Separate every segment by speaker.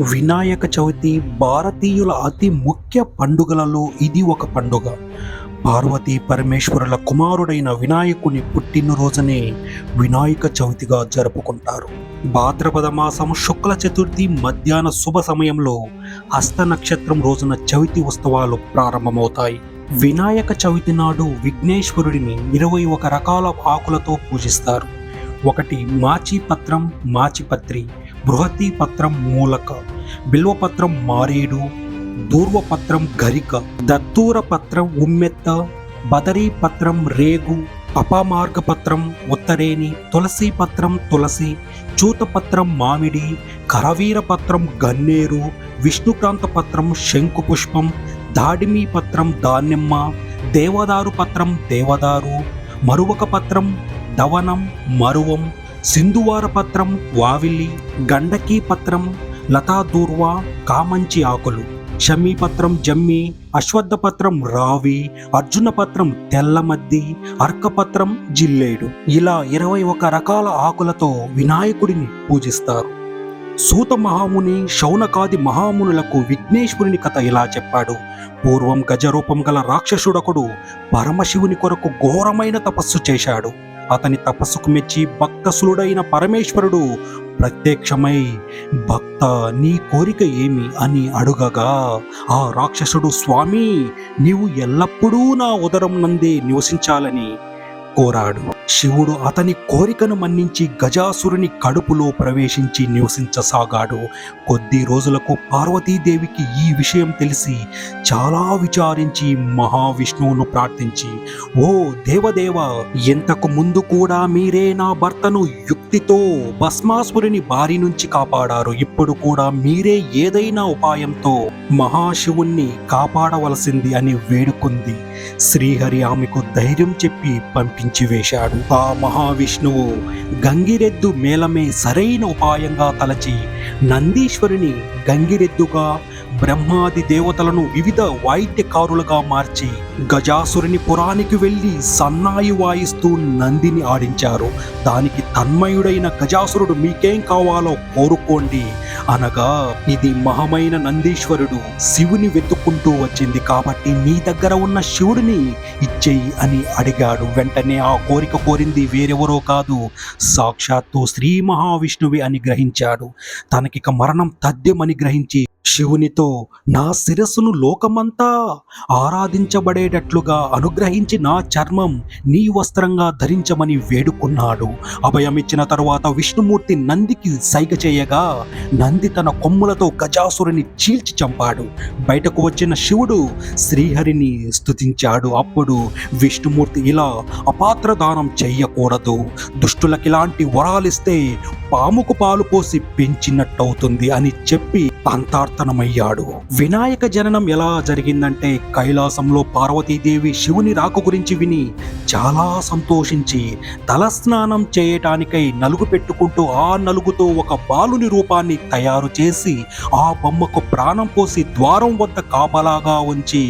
Speaker 1: వినాయక చవితి భారతీయుల అతి ముఖ్య పండుగలలో ఇది ఒక పండుగ. పార్వతీ పరమేశ్వరుల కుమారుడైన వినాయకుని పుట్టినరోజునే వినాయక చవితిగా జరుపుకుంటారు. భాద్రపద మాసం శుక్ల చతుర్థి మధ్యాహ్న శుభ సమయంలో హస్త నక్షత్రం రోజున చవితి ఉత్సవాలు ప్రారంభమవుతాయి. వినాయక చవితి నాడు విఘ్నేశ్వరుడిని ఇరవై ఒక రకాల ఆకులతో పూజిస్తారు. ఒకటి మాచిపత్రం మాచిపత్రి బృహతి పత్రం మూలక బిల్వపత్రం మారేడు దూర్వపత్రం గరిక దత్తూర పత్రం ఉమ్మెత్త బదరీ పత్రం రేగు అపమార్గ పత్రం ఉత్తరేని తులసి పత్రం తులసి చూతపత్రం మామిడి కరవీర పత్రం గన్నేరు విష్ణుక్రాంత పత్రం శంకుపుష్పం దాడిమి పత్రం దానిమ్మ దేవదారు పత్రం దేవదారు మరువక పత్రం దవనం మరువం సింధువార పత్రం వావిలి గండకీ పత్రం లతాదూర్వ కామంచి ఆకులు షమీపత్రం జమ్మి అశ్వత్థపత్రం రావి అర్జునపత్రం తెల్లమద్ది అర్కపత్రం జిల్లేడు. ఇలా ఇరవై ఒక రకాల ఆకులతో వినాయకుడిని పూజిస్తారు. సూత మహాముని శౌనకాది మహామునులకు విఘ్నేశ్వరుని కథ ఇలా చెప్పాడు. పూర్వం గజరూపం గల రాక్షసుడొకడు పరమశివుని కొరకు ఘోరమైన తపస్సు చేశాడు. అతని తపస్సుకు మెచ్చి భక్తసులుడైన పరమేశ్వరుడు ప్రత్యక్షమై భక్త నీ కోరిక ఏమి? అని అడుగగా ఆ రాక్షసుడు స్వామి నీవు ఎల్లప్పుడూ నా ఉదరం నందే నివసించాలని కోరాడు. శివుడు అతని కోరికను మన్నించి గజాసురుని కడుపులో ప్రవేశించి నివసించసాగాడు. కొద్ది రోజులకు పార్వతీదేవికి ఈ విషయం తెలిసి చాలా విచారించి మహావిష్ణువును ప్రార్థించి ఓ దేవదేవ ఇంతకు ముందు కూడా మీరే నా భర్తను యుక్తితో భస్మాసురుని బారి నుంచి కాపాడారు. ఇప్పుడు కూడా మీరే ఏదైనా ఉపాయంతో మహాశివుణ్ణి కాపాడవలసింది అని వేడుకుంది. శ్రీహరి ఆమెకు ధైర్యం చెప్పి పంపించి వేశాడు. ఆ మహావిష్ణువు గంగిరెద్దు మేళమే సరైన ఉపాయంగా తలచి నందీశ్వరుని గంగిరెద్దుగా బ్రహ్మాది దేవతలను వివిధ వాయిద్యకారులుగా మార్చి గజాసురుని పురానికి వెళ్ళి సన్నాయి వాయిస్తూ నందిని ఆడించారు. దానికి తన్మయుడైన గజాసురుడు మీకేం కావాలో కోరుకోండి. అనగా ఇది మహమైన నందీశ్వరుడు శివుని వెతుక్కుంటూ వచ్చింది కాబట్టి నీ దగ్గర ఉన్న శివుడిని ఇచ్చేయి అని అడిగాడు. వెంటనే ఆ కోరిక కోరింది వేరెవరో కాదు సాక్షాత్తు శ్రీ మహావిష్ణువి అని గ్రహించాడు. తనకిక మరణం తథ్యమని గ్రహించి శివునితో నా శిరస్సును లోకమంతా ఆరాధించబడేటట్లుగా అనుగ్రహించి నా చర్మం నీ వస్త్రంగా ధరించమని వేడుకున్నాడు. అభయమిచ్చిన తరువాత విష్ణుమూర్తి నందికి సైగ చేయగా నంది తన కొమ్ములతో గజాసురుని చీల్చి చంపాడు. బయటకు వచ్చిన శివుడు శ్రీహరిని స్తుతించాడు. అప్పుడు విష్ణుమూర్తి ఇలా అపాత్ర దానం చెయ్యకూడదు. దుష్టులకి ఇలాంటి వరాలిస్తే పాముకు పాలు పోసి పెంచినట్టవుతుంది అని చెప్పి అంతార్థనమయ్యాడు వినాయక జననం ఎలా జరిగిందంటే కైలాసంలో పార్వతీదేవి శివుని రాక గురించి విని చాలా సంతోషించి తలస్నానం చేయటానికై నలుగు పెట్టుకుంటూ ఆ నలుగుతో ఒక బాలుని రూపాన్ని తయారు చేసి ఆ బొమ్మకు ప్రాణం పోసి ద్వారం వద్ద కాపలాగా ఉంచి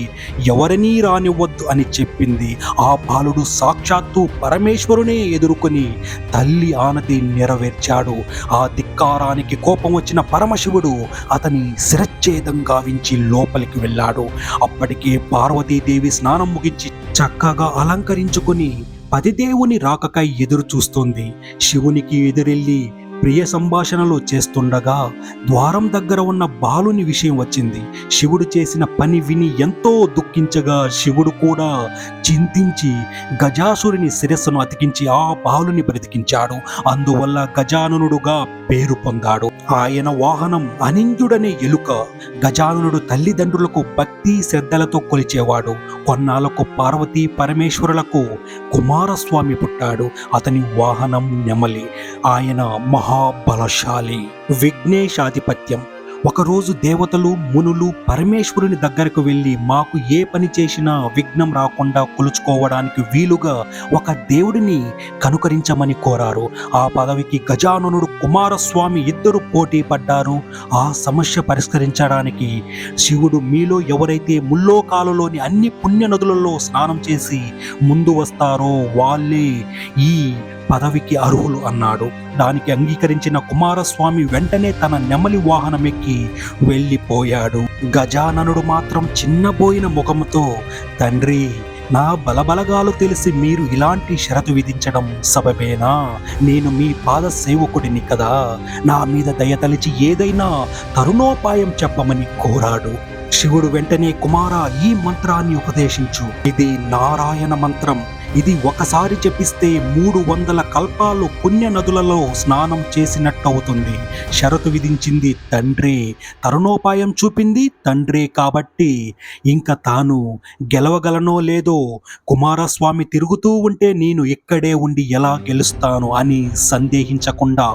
Speaker 1: ఎవరినీ రానివ్వద్దు అని చెప్పింది. ఆ బాలుడు సాక్షాత్తు పరమేశ్వరునే ఎదుర్కొని తల్లి ఆనతి నెరవేర్చాడు. ఆ ధిక్కారానికి కోపం వచ్చిన పరమశివుడు అతని శిరచ్ఛేదం గావించి లోపలికి వెళ్ళాడు. అప్పటికే పార్వతీదేవి స్నానం ముగించి చక్కగా అలంకరించుకుని పతిదేవుని రాకకై ఎదురు చూస్తుంది శివునికి ఎదురెళ్ళి ప్రియ సంభాషణలు చేస్తుండగా ద్వారం దగ్గర ఉన్న బాలుని విషయం వచ్చింది. శివుడు చేసిన పని విని ఎంతో దుఃఖించగా శివుడు కూడా చింతించి గజాసురుని శిరస్సును అతికించి ఆ బాలుని బ్రతికించాడు. అందువల్ల గజాననుడుగా పేరు పొందాడు. ఆయన వాహనం అనింద్యుడనే ఎలుక. గజాననుడు తల్లిదండ్రులకు భక్తి శ్రద్ధలతో కొలిచేవాడు. కొన్నాళ్ళకు పార్వతీ పరమేశ్వరులకు కుమారస్వామి పుట్టాడు. అతని వాహనం నెమలి. ఆయన మహా మహాబలశాలి. విఘ్నేశాధిపత్యం. ఒకరోజు దేవతలు మునులు పరమేశ్వరుని దగ్గరకు వెళ్ళి మాకు ఏ పని చేసినా విఘ్నం రాకుండా కొలుచుకోవడానికి వీలుగా ఒక దేవుడిని కనుకరించమని కోరారు. ఆ పదవికి గజాననుడు కుమారస్వామి ఇద్దరు పోటీ పడ్డారు. ఆ సమస్య పరిష్కరించడానికి శివుడు మీలో ఎవరైతే ముల్లోకాలలోని అన్ని పుణ్య నదులలో స్నానం చేసి ముందు వస్తారో వాళ్ళే ఈ పదవికి అర్హులు అన్నాడు. దానికి అంగీకరించిన కుమారస్వామి వెంటనే తన నెమలి వాహనమెక్కి వెళ్ళిపోయాడు. గజాననుడు మాత్రం చిన్నబోయిన ముఖముతో తండ్రి నా బలబలగాలు తెలిసి మీరు ఇలాంటి షరతు విధించడం సబబేనా? నేను మీ పాద సేవకుడిని కదా. నా మీద దయతలిచి ఏదైనా తరుణోపాయం చెప్పమని కోరాడు. శివుడు వెంటనే కుమార ఈ మంత్రాన్ని ఉపదేశించు. ఇది నారాయణ మంత్రం. ఇది ఒకసారి జపిస్తే మూడు వందల కల్పాలు పుణ్య నదులలో స్నానం చేసినట్టవుతుంది. షరతు విధించింది తండ్రి తరుణోపాయం చూపింది తండ్రే కాబట్టి ఇంకా తాను గెలవగలనో లేదో కుమారస్వామి తిరుగుతూ ఉంటే నేను ఇక్కడే ఉండి ఎలా గెలుస్తాను అని సందేహించకుండా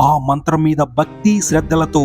Speaker 1: ఆ మంత్రం మీద భక్తి శ్రద్ధలతో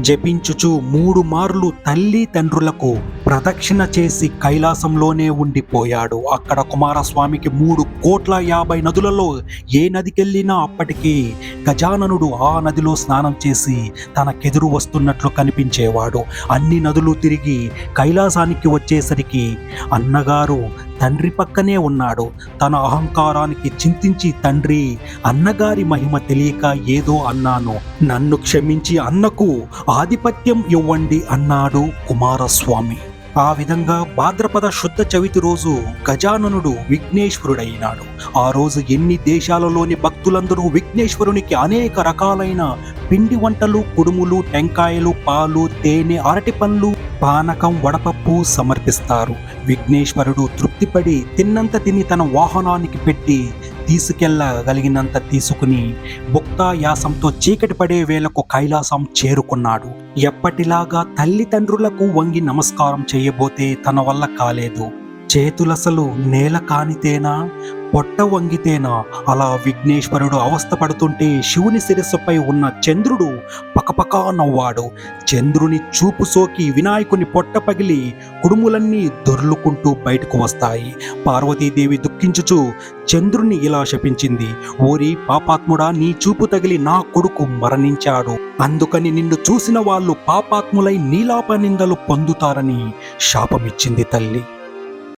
Speaker 1: జపించుచు మూడు మార్లు తల్లి తండ్రులకు ప్రదక్షిణ చేసి కైలాసంలోనే ఉండిపోయాడు. అక్కడ కుమారస్వామికి మూడు కోట్ల యాభై నదులలో ఏ నదికెళ్ళినా అప్పటికీ గజాననుడు ఆ నదిలో స్నానం చేసి తనకెదురు వస్తున్నట్లు కనిపించేవాడు. అన్ని నదులు తిరిగి కైలాసానికి వచ్చేసరికి అన్నగారు తండ్రి పక్కనే ఉన్నాడు. తన అహంకారానికి చింతించి తండ్రి అన్నగారి మహిమ తెలియక ఏదో అన్నాను. నన్ను క్షమించి అన్నకు ఆధిపత్యం ఇవ్వండి అన్నాడు కుమారస్వామి. ఆ విధంగా భాద్రపద శుద్ధ చవితి రోజు గజాననుడు విఘ్నేశ్వరుడైనాడు. ఆ రోజు ఎన్ని దేశాలలోని భక్తులందరూ విఘ్నేశ్వరునికి అనేక రకాలైన పిండి వంటలు కుడుములు టెంకాయలు పాలు తేనె అరటి పండ్లు పానకం వడపప్పు సమర్పిస్తారు. విఘ్నేశ్వరుడు తృప్తిపడి తిన్నంత తిని తన వాహనానికి పెట్టి తీసుకెళ్ళగలిగినంత తీసుకుని భుక్తాయాసంతో చీకటి పడే వేళకు కైలాసం చేరుకున్నాడు. ఎప్పటిలాగా తల్లిదండ్రులకు వంగి నమస్కారం చేయబోతే తన వల్ల కాలేదు. చేతులసలు నేల కానితేనా? పొట్ట వంగితేనా? అలా విఘ్నేశ్వరుడు అవస్థపడుతుంటే శివుని శిరస్సుపై ఉన్న చంద్రుడు పకపకా నవ్వాడు. చంద్రుని చూపు సోకి వినాయకుని పొట్ట పగిలి కుడుములన్నీ దొర్లుకుంటూ బయటకు వస్తాయి. పార్వతీదేవి దుఃఖించుచు చంద్రుని ఇలా శపించింది. ఓరి పాపాత్ముడా నీ చూపు తగిలి నా కొడుకు మరణించాడు. అందుకని నిన్ను చూసిన వాళ్ళు పాపాత్ములై నీలాపనిందలు పొందుతారని శాపమిచ్చింది తల్లి.